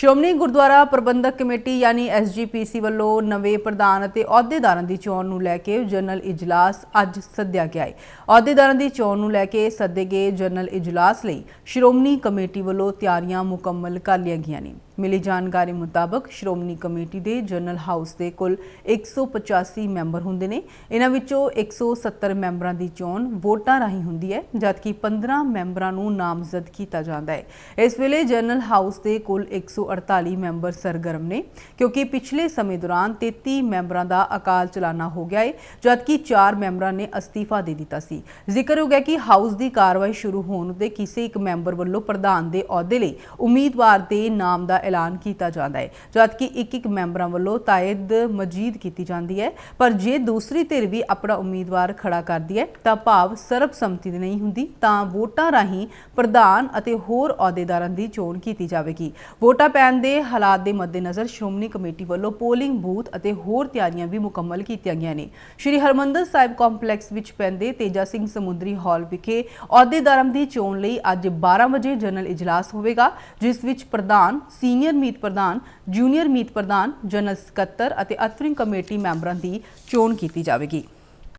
Shiromani Gurdwara Parbandhak committee ਯਾਨੀ SGPC ਵੱਲੋਂ ਨਵੇਂ ਪ੍ਰਧਾਨ ਅਤੇ ਅਹੁਦੇਦਾਰਾਂ ਦੀ ਚੋਣ ਨੂੰ ਲੈ ਕੇ ਜਨਰਲ ਇਜਲਾਸ ਅੱਜ ਸੱਦਿਆ ਗਿਆ ਹੈ ਅਹੁਦੇਦਾਰਾਂ ਦੀ ਚੋਣ ਨੂੰ ਲੈ ਕੇ ਸੱਦੇ ਗਏ ਜਨਰਲ ਇਜਲਾਸ ਲਈ ਸ਼੍ਰੋਮਣੀ ਕਮੇਟੀ ਵੱਲੋਂ ਤਿਆਰੀਆਂ ਮੁਕੰਮਲ ਕਰ ਲਈਆਂ ਗਈਆਂ ਨੇ। ਮਿਲੀ ਜਾਣਕਾਰੀ ਮੁਤਾਬਕ ਸ਼੍ਰੋਮਣੀ ਕਮੇਟੀ ਦੇ ਜਨਰਲ ਹਾਊਸ ਦੇ ਕੁੱਲ 185 ਮੈਂਬਰ ਹੁੰਦੇ ਨੇ। ਇਹਨਾਂ ਵਿੱਚੋਂ 170 ਮੈਂਬਰਾਂ ਦੀ ਚੋਣ ਵੋਟਾਂ ਰਾਹੀਂ ਹੁੰਦੀ ਹੈ, ਜਦਕਿ 15 ਮੈਂਬਰਾਂ ਨੂੰ ਨਾਮਜ਼ਦ ਕੀਤਾ ਜਾਂਦਾ ਹੈ। ਇਸ ਵੇਲੇ ਜਨਰਲ ਹਾਊਸ ਦੇ ਕੁੱਲ 148 ਮੈਂਬਰ ਸਰਗਰਮ ਨੇ, ਕਿਉਂਕਿ ਪਿਛਲੇ ਸਮੇਂ ਦੌਰਾਨ 33 ਮੈਂਬਰਾਂ ਦਾ ਅਕਾਲ ਚਲਾਣਾ ਹੋ ਗਿਆ ਹੈ ਜਦਕਿ 4 ਮੈਂਬਰਾਂ ਨੇ ਅਸਤੀਫਾ ਦੇ ਦਿੱਤਾ ਸੀ। ਜ਼ਿਕਰ ਹੋ ਗਿਆ ਕਿ ਹਾਊਸ ਦੀ ਕਾਰਵਾਈ ਸ਼ੁਰੂ ਹੋਣ ਤੇ ਕਿਸੇ ਇੱਕ ਮੈਂਬਰ ਵੱਲੋਂ ਪ੍ਰਧਾਨ ਦੇ ਅਹੁਦੇ ਲਈ ਉਮੀਦਵਾਰ ਦੇ ਨਾਮ ਦਾ ਐਲਾਨ ਕੀਤਾ ਜਾਂਦਾ ਹੈ, ਜਦਕਿ ਇੱਕ ਇੱਕ ਮੈਂਬਰਾਂ ਵੱਲੋਂ ਤਾਇਦ ਮਜੀਦ ਕੀਤੀ ਜਾਂਦੀ ਹੈ। ਪਰ ਜੇ ਦੂਸਰੀ ਧਿਰ ਵੀ ਆਪਣਾ ਉਮੀਦਵਾਰ ਖੜਾ ਕਰਦੀ ਹੈ, ਤਾਂ ਭਾਵ ਸਰਬਸੰਮਤੀ ਦੀ ਨਹੀਂ ਹੁੰਦੀ, ਤਾਂ ਵੋਟਾਂ ਰਾਹੀਂ ਪ੍ਰਧਾਨ ਅਤੇ ਹੋਰ ਅਹੁਦੇਦਾਰਾਂ ਦੀ ਚੋਣ ਕੀਤੀ ਜਾਵੇਗੀ। ਵੋਟਾਂ ਪੈਣ ਦੇ ਹਾਲਾਤ ਦੇ ਮੱਦੇਨਜ਼ਰ ਸ਼੍ਰੋਮਣੀ ਕਮੇਟੀ ਵੱਲੋਂ ਪੋਲਿੰਗ ਬੂਥ ਅਤੇ ਹੋਰ ਤਿਆਰੀਆਂ ਵੀ ਮੁਕੰਮਲ ਕੀਤੀਆਂ ਗਈਆਂ ਨੇ। ਸ਼੍ਰੀ ਹਰਮੰਦਰ ਸਾਹਿਬ ਕੰਪਲੈਕਸ ਵਿੱਚ ਪੈਂਦੇ ਤੇਜਾ ਸਿੰਘ ਸਮੁੰਦਰੀ ਹਾਲ ਵਿਖੇ ਅਹੁਦੇਦਾਰਾਂ ਦੀ ਚੋਣ ਲਈ ਅੱਜ 12 ਵਜੇ ਜਨਰਲ ਇਜਲਾਸ ਹੋਵੇਗਾ, ਜਿਸ ਵਿੱਚ ਪ੍ਰਧਾਨ ਸੀ ਸੀਨੀਅਰ ਮੀਤ ਪ੍ਰਧਾਨ, ਜੂਨੀਅਰ ਮੀਤ ਪ੍ਰਧਾਨ, ਜਨਰਲ ਸਕੱਤਰ ਅਤੇ ਅਤਰਿੰਗ ਕਮੇਟੀ ਮੈਂਬਰਾਂ ਦੀ ਚੋਣ ਕੀਤੀ ਜਾਵੇਗੀ।